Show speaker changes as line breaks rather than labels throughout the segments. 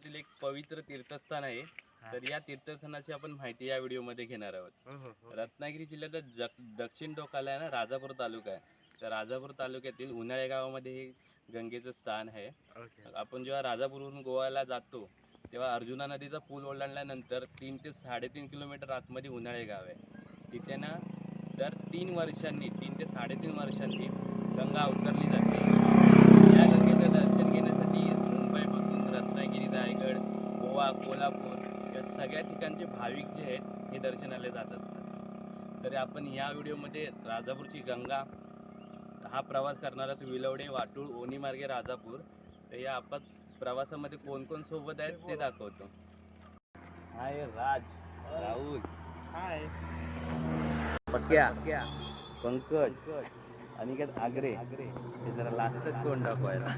कोकणातील एक पवित्र तीर्थस्थान आहे. तर या तीर्थस्थानाची आपण माहिती या व्हिडिओमध्ये घेणार आहोत. रत्नागिरी जिल्ह्यात जक- दक्षिण टोकाला आहे ना राजापूर तालुका आहे. तर राजापूर तालुक्यातील उन्हाळे गावामध्ये हे गंगेचं स्थान आहे. आपण जेव्हा राजापूरवरून गोव्याला जातो तेव्हा अर्जुना नदीचा पूल ओलांडल्यानंतर तीन ते साडेतीन किलोमीटर आतमध्ये उन्हाळे गाव आहे. तिथे ना दर तीन वर्षांनी तीन ते साडेतीन वर्षांनी गंगा अवतरली जाते या गंगेचं दर्शन घेण्यासाठी मुंबईपासून रत्नागिरी रायगड गोवा कोल्हापूर या सगळ्या ठिकाणचे भाविक जे आहेत हे दर्शनाला जात असतात. तर आपण या व्हिडिओमध्ये राजापूरची गंगा हा प्रवास करणारा तो विलवडे वाटूळ ओनी मार्गे राजापूर तर या आपण प्रवासामध्ये कोण कोण सोबत आहेत ते दाखवतो. हाय राज राहुल.
हाय.
पक्या पंकज अनिकेत आगरे हे जरा लास्टच कोण दाखवायला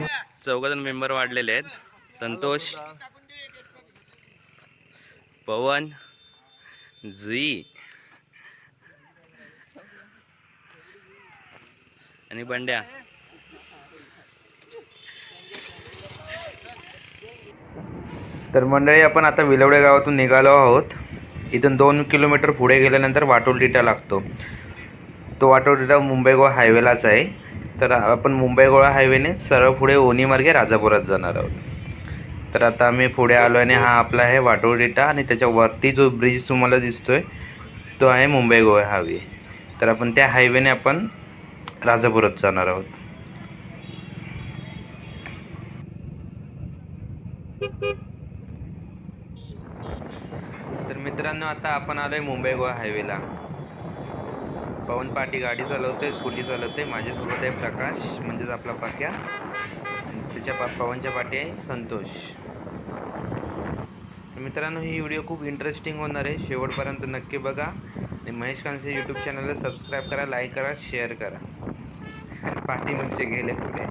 चौघजण मेंबर वाढलेले आहेत. संतोष पवन जुई आणि बंड्या.
तर मंडळी आपण आता विलवडे गावातून निघालो आहोत. इथून दोन किलोमीटर पुढे गेल्यानंतर वाटोलटिटा लागतो. तो वाटोलटिटा मुंबई गोवा हायवेलाच आहे. तर आपण मुंबई गोवा हायवेने सरळ पुढे ओनीमार्गे राजापुरात जाणार आहोत. तर आता आम्ही पुढे आलो आणि हा आपला आहे वाटोडेटा आणि त्याच्यावरती जो ब्रिज तुम्हाला दिसतोय तो आहे मुंबई गोवा हायवे. तर आपण त्या हायवेने आपण राजापुरात जाणार आहोत. तर मित्रांनो आता आपण आलोय मुंबई गोवा हायवेला. पवन पाटी गाडी चालवते स्कूटी चालवते माझ्यासोबत आहे प्रकाश म्हणजेच आपला पाक्या. त्याच्या पा पवनच्या पाठी आहे संतोष. मित्रांनो ही व्हिडिओ खूप इंटरेस्टिंग होणार आहे. शेवटपर्यंत नक्की बघा. आणि महेश कांसे यूट्यूब चॅनलला सबस्क्राईब करा लाईक करा शेअर करा. पाठी म्हणजे गेले पुढे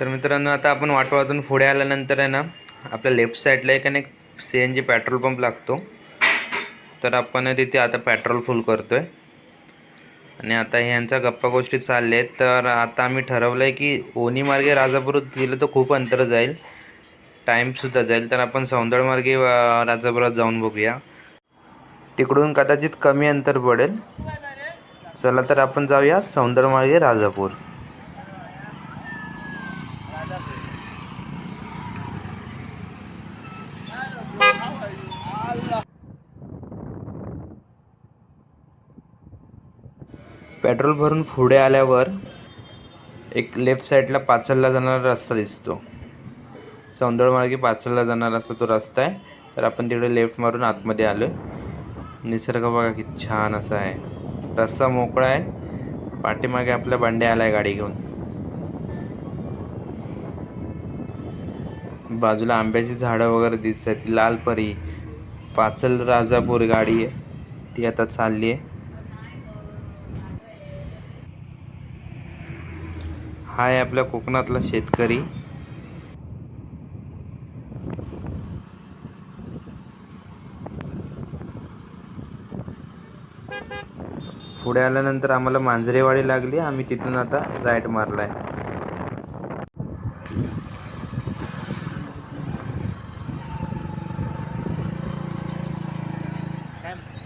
तर मित्रांनो आता आपण वाटवातून पुढे आल्यानंतर आहे ना आपल्या लेफ्ट साईडला एक आणि C N G petrol pump लागतो. तर आपण तिथे आता पेट्रोल फुल करतोय. आणि आता ह्यांच्या गप्पा गोष्टी चालल्या आहेत तर आता आम्ही ठरवलं आहे की ओनी मार्गे राजापूर गेलं तर खूप अंतर जाईल. टाईमसुद्धा जाईल. तर आपण सौंदळ मार्गे राजापुरात जाऊन बघूया. तिकडून कदाचित कमी अंतर पडेल. चला तर आपण जाऊया सौंदळ मार्गे राजापूर. पेट्रोल भरून पुढे आल्यावर एक लेफ्ट साईडला पाचलला जाणारा रस्ता दिसतो. सौंदळमार्गे पाचलला जाणारा असा तो रस्ता आहे. तर आपण तिकडे लेफ्ट मारून आतमध्ये आलो निसर्ग बघा किती छान असा आहे. रस्ता मोकळा आहे. पाठीमागे आपल्या बंड्या आहे गाडी घेऊन. बाजूला आंब्याची झाडं वगैरे दिसत आहेत. लाल परी. पाचल राजापूर गाडी आहे. ती आता चालली आहे. हा आहे आपल्या कोकणातला शेतकरी. पुढे आल्यानंतर आम्हाला मांजरेवाडी लागली. आम्ही तिथून आता राईट मारलाय.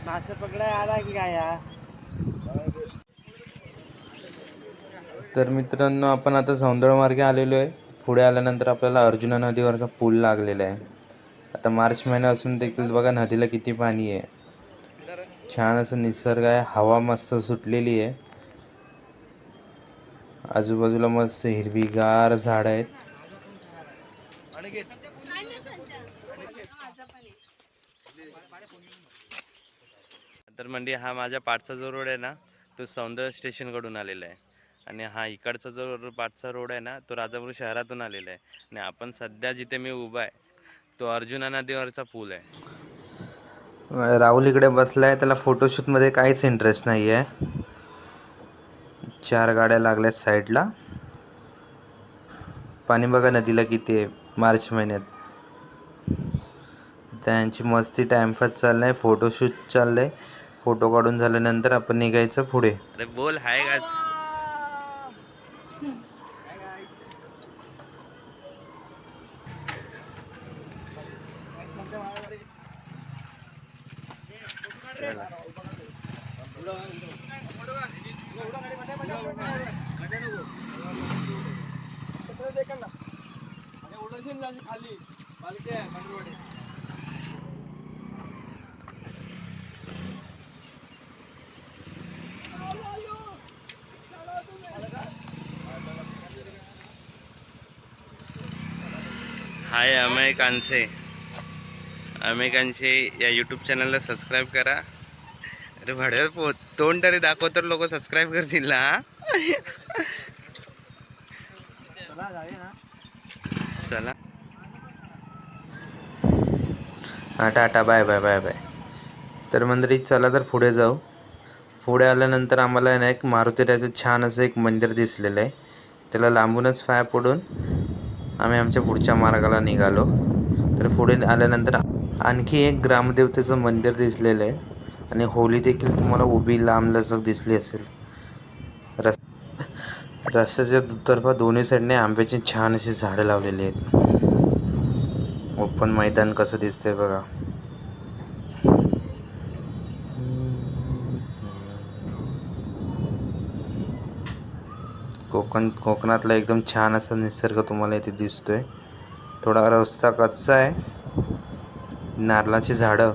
मासे पकडाय आला की काय
तर मित्रांनो आपण आता सौंदळ मार्गे आलेलो आहे. पुढे आल्यानंतर आपल्याला अर्जुना नदीवरचा पूल लागलेला आहे. आता मार्च महिना असून देखील बघा नदीला किती पाणी आहे. छान असं निसर्ग आहे. हवा मस्त सुटलेली आहे. आजूबाजूला मस्त हिरवीगार झाडं आहेत.
तर म्हणजे हा माझ्या पाठचा जो रोड आहे ना तो सौंदर्य स्टेशनकडून आलेला आहे. आणि हा इकडचा जो पाठचा रोड आहे ना तो राजापूर शहरातून आलेला आहे. आणि आपण सध्या जिथे मी उभा आहे तो अर्जुना नदीवरचा पूल आहे.
राहुल इकडे बसलाय त्याला फोटोशूटमध्ये काहीच इंटरेस्ट नाही आहे चार गाड्या लागल्यात साईडला. पाणी बघा नदीला किती आहे मार्च महिन्यात. त्यांची मस्ती टाइमपास चाललाय फोटोशूट चाललंय. फोटो काढून झाल्यानंतर आपण निघायचं पुढे. अरे बोल हाय गाज हाय अमय कांसे अमय कांसे या यूट्यूब चॅनलला सबस्क्राईब करा. अरे भाड्यावर पो तोंड तरी दाखव तर लोक सबस्क्राईब करतील ना चला. हा tata bye bye bye bye. तर मंडळी चला तर पुढे जाऊ. पुढे आल्यानंतर आम्हाला ना एक मारुतीराचं छान असं एक मंदिर दिसलेलं आहे. त्याला लांबूनच फाय पडून आम्ही आमच्या पुढच्या मार्गाला निघालो. तर पुढे आल्यानंतर आणखी एक ग्रामदेवतेचं मंदिर दिसलेलं आहे. आणि होली देखील तुम्हाला उभी लांब लचक दिसली असेल. रस रस्त्याच्या दुतर्फा दोन्ही साईडने आंब्याची छान अशी झाडं लावलेली आहेत. ओपन मैदान कसं दिसतंय बघा. कोकण कोकणातला एकदम छान असा निसर्ग तुम्हाला इथे दिसतोय. थोडा रस्ता कच्चा आहे. नारळाची झाडं.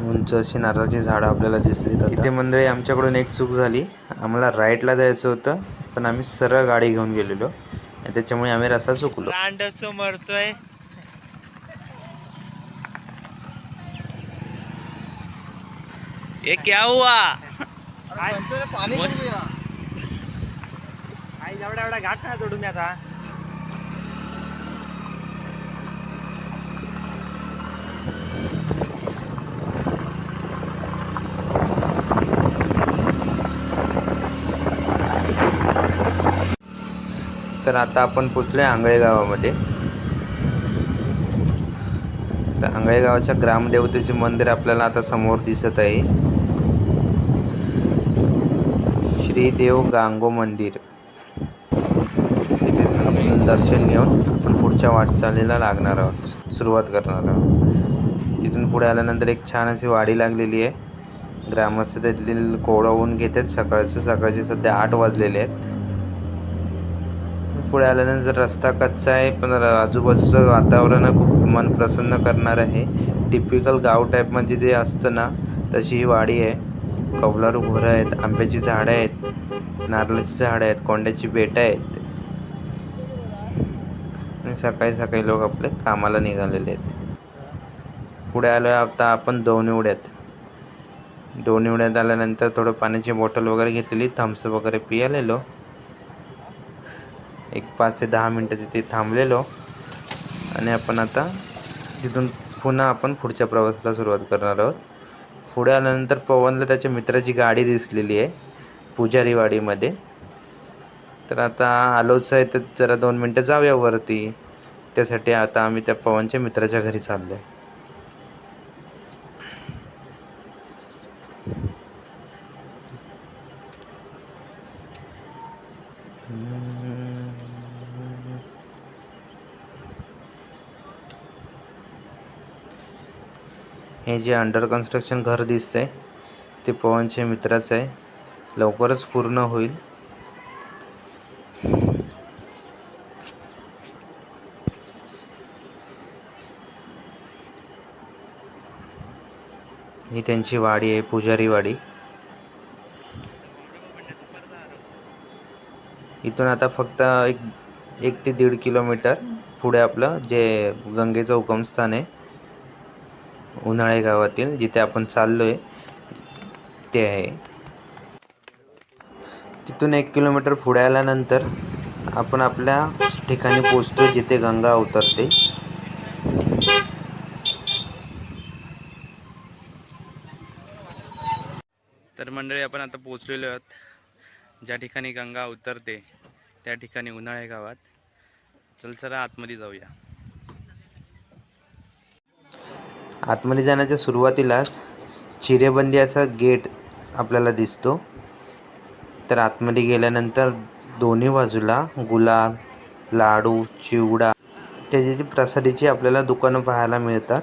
उंच अशी नारळाची झाडं आपल्याला दिसली तर इथे मंडळी आमच्याकडून एक चूक झाली. आम्हाला राईटला जायचं होतं पण आम्ही सरळ गाडी घेऊन गेलेलो. आणि त्याच्यामुळे आम्ही रस्ता चुकलो.
मरतोय.
ये क्या हुआ?
आई एवढा एवढा घाट ना सोडून आता
तर आता आपण पोचलोय आंगळे गावामध्ये तर आंगळे गावाच्या ग्रामदेवतेचे मंदिर आपल्याला आता समोर दिसत आहे. श्रीदेव गांगो मंदिर. तिथे दर्शन घेऊन आपण पुढच्या वाटचालीला लागणार आहोत. सुरुवात करणार आहोत. तिथून पुढे आल्यानंतर एक छान अशी वाडी लागलेली आहे. ग्रामस्थ त्यातील ऊन घेतात. सकाळचं सकाळचे सध्या आठ वाजलेले आहेत. पुढे आल्यानंतर रस्ता कच्चा आहे पण आजूबाजूचं वातावरण खूप मन प्रसन्न करणार आहे. टिपिकल गाव टाईपमध्ये जे असतं ना तशी ही वाडी आहे. कौलारू घोरं आहेत आंब्याची झाडं आहेत नारळाची झाडं आहेत कोंड्याची बेटं आहेत. आणि सकाळी सकाळी लोक आपले कामाला निघालेले आहेत. पुढे आलो आता आपण दोन उड्यात दोन उड्यात आल्यानंतर थोडं पाण्याची बॉटल वगैरे घेतलेली थम्स वगैरे पियालेलो. एक पाच ते दहा मिनटं तिथे थांबलेलो. आणि आपण आता तिथून पुन्हा आपण पुढच्या प्रवासाला सुरुवात करणार आहोत. पुढे आल्यानंतर पवनला त्याच्या मित्राची गाडी दिसलेली आहे पुजारीवाडीमध्ये. तर आता आलोच आहे तर जरा दोन मिनटं जाऊया वरती. त्यासाठी आता आम्ही त्या पवनच्या मित्राच्या घरी चाललो आहे हे जे अंडर कन्स्ट्रक्शन घर दिसतंय ते पवनच्या मित्राचं आहे. लवकरच पूर्ण होईल. ही त्यांची वाडी आहे पुजारी वाडी. इथून आता फक्त एक एक ते दीड किलोमीटर पुढे आपलं जे गंगेचं उगमस्थान आहे उन्हाळे गावातील जिथे आपण चाललो आहे ते आहे. तिथून एक किलोमीटर पुढे आल्यानंतर आपण आपल्या ठिकाणी पोचतो जिथे गंगा उतरते.
तर मंडळी आपण आता पोचलेलो आहोत. ज्या ठिकाणी गंगा उतरते त्या ठिकाणी उन्हाळे गावात. चल चला आतमध्ये जाऊया.
आतमध्ये जाण्याच्या सुरुवातीलाच चिरेबंदी असा गेट आपल्याला दिसतो. तर आतमध्ये गेल्यानंतर दोन्ही बाजूला गुलाब लाडू चिवडा त्याची प्रसादीची आपल्याला दुकानं पाहायला मिळतात.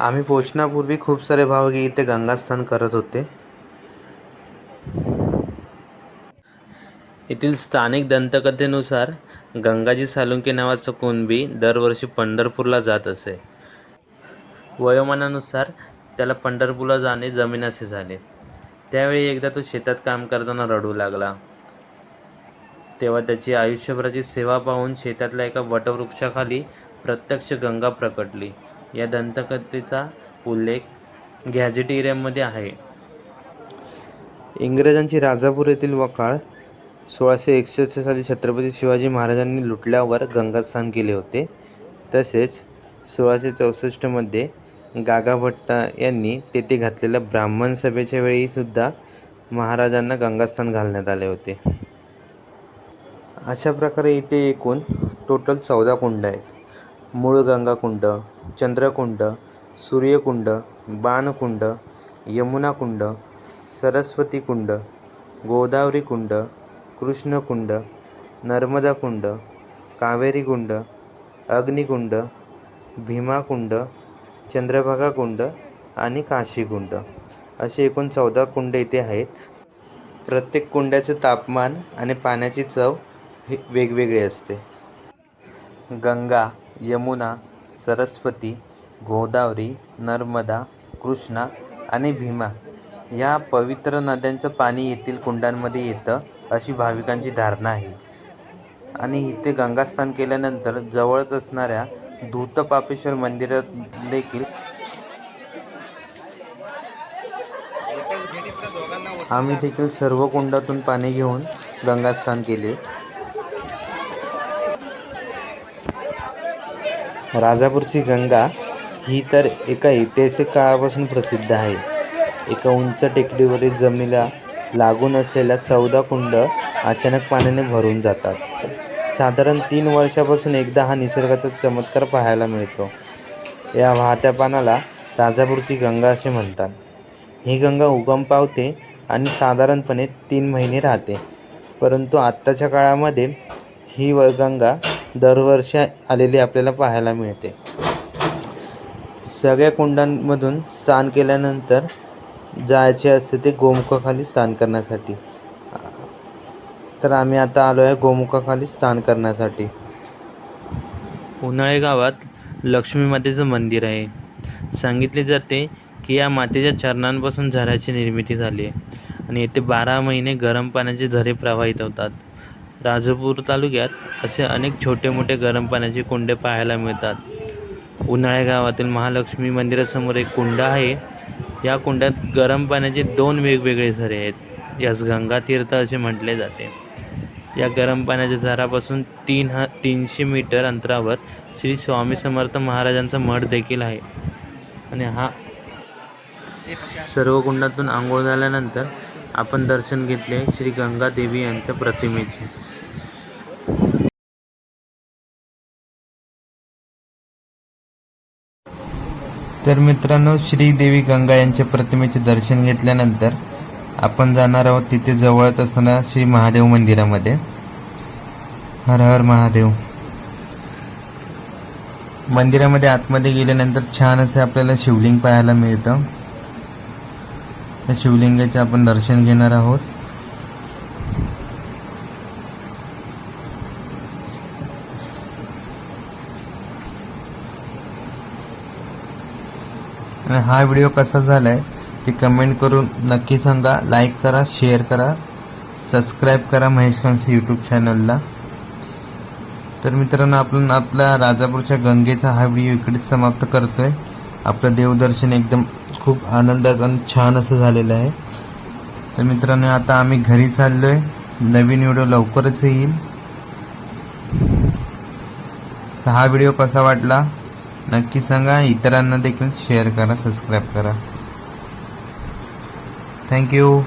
आम्ही पोचण्यापूर्वी खूप सारे भावकी इथे गंगास्नान करत होते. येथील स्थानिक दंतकथेनुसार गंगाजी सालुंके नावाचा कुणबी दरवर्षी पंढरपूरला जात असे. वयोमानानुसार त्याला पंढरपूरला जाणे जमिनासे झाले. त्यावेळी एकदा तो शेतात काम करताना रडू लागला. तेव्हा त्याची आयुष्यभराची सेवा पाहून शेतातल्या एका वटवृक्षाखाली प्रत्यक्ष गंगा प्रकटली. या दंतकथेचा उल्लेख गॅझेटेरियममध्ये आहे. इंग्रजांची राजापूर येथील वकाळ सोळाशे एकसष्ट साली छत्रपती शिवाजी महाराजांनी लुटल्यावर गंगास्नान केले होते. तसेच सोळाशे चौसष्टमध्ये गागाभट्ट यांनी तेथे घातलेल्या ब्राह्मण सभेच्या वेळीसुद्धा महाराजांना गंगास्नान घालण्यात आले होते. अशा प्रकारे इथे एकूण टोटल चौदा कुंड आहेत. मूळ गंगाकुंड चंद्रकुंड सूर्यकुंड बाणकुंड यमुना कुंड सरस्वती कुंड गोदावरी कुंड कृष्णकुंड नर्मदा कुंड कावेरी कुंड अग्निकुंड भीमाकुंड चंद्रभागा कुंड आणि काशीकुंड असे एकूण चौदा कुंड इथे आहेत. प्रत्येक कुंड्याचं तापमान आणि पाण्याची चव हे वेगवेगळी असते. गंगा यमुना सरस्वती गोदावरी नर्मदा कृष्णा आणि भीमा या पवित्र नद्यांचं पाणी येथील कुंडांमध्ये येतं. अशी भाविकांची धारणा आहे. आणि इथे गंगास्नान केल्यानंतर जवळच असणाऱ्या धूतपापेश्वर मंदिरात देखील आम्ही देखील सर्व कुंडातून पाणी घेऊन गंगास्नान केले. राजापूरची गंगा ही तर एका ऐतिहासिक काळापासून प्रसिद्ध आहे. एका उंच टेकडीवरील जमिनीला लागून असलेल्या चौदा कुंड अचानक पाण्याने भरून जातात. साधारण तीन वर्षापासून एकदा हा निसर्गाचा चमत्कार पाहायला मिळतो. या वाहत्या पानाला राजापूरची गंगा असे म्हणतात. ही गंगा उगम पावते आणि साधारणपणे तीन महिने राहते. परंतु आत्ताच्या काळामध्ये ही व गंगा दरवर्षी आलेली आपल्याला पाहायला मिळते. सगळ्या कुंडांमधून स्नान केल्यानंतर जायचे असते ते गोमुखाखाली स्नान करण्यासाठी. तर आम्ही आता आलो आहे गोमुखाखाली स्नान करण्यासाठी. उन्हाळे गावात लक्ष्मी मातेचं मंदिर आहे. सांगितले जाते की या मातेच्या चरणांपासून झऱ्याची निर्मिती झाली आहे आणि येथे बारा महिने गरम पाण्याचे झरे प्रवाहित होतात. राजापूर तालुक्यात असे अनेक छोटे मोठे गरम पाण्याचे कुंडे पाहायला मिळतात. उन्हाळे गावातील महालक्ष्मी मंदिरासमोर एक कुंड आहे. या कुंडात गरम पाण्याचे दोन वेगवेगळे झरे आहेत. यास गंगा तीर्थ असे म्हटले जाते. या गरम पाण्याच्या झरापासून तीन ह तीनशे मीटर अंतरावर श्री स्वामी समर्थ महाराजांचा मठ देखील आहे. आणि हा सर्व कुंडातून आंघोळ झाल्यानंतर आपण दर्शन घेतले श्री गंगा देवी यांच्या प्रतिमेचे. तर मित्रांनो श्रीदेवी गंगा यांच्या प्रतिमेचे दर्शन घेतल्यानंतर आपण जाणार आहोत तिथे जवळच असणाऱ्या श्री महादेव मंदिरामध्ये. हर हर महादेव. मंदिरामध्ये आतमध्ये गेल्यानंतर छान असे आपल्याला शिवलिंग पाहायला मिळतं. त्या शिवलिंगाचे आपण दर्शन घेणार आहोत. आणि हा व्हिडिओ कसा झालाय ते कमेंट करून नक्की सांगा. लाईक करा शेअर करा. सबस्क्राईब करा महेश खानसे यूट्यूब चॅनलला तर मित्रांनो आपण आपल्या राजापूरच्या गंगेचा हा व्हिडिओ इकडेच समाप्त करतोय. आपलं देवदर्शन एकदम खूप आनंदात आणि छान असं झालेलं आहे. तर मित्रांनो आता आम्ही घरी चाललोय. नवीन व्हिडिओ लवकरच येईल. हा व्हिडिओ कसा वाटला? नक्की सांगा. इतरांना देखील शेअर करा सबस्क्राईब करा. थँक्यू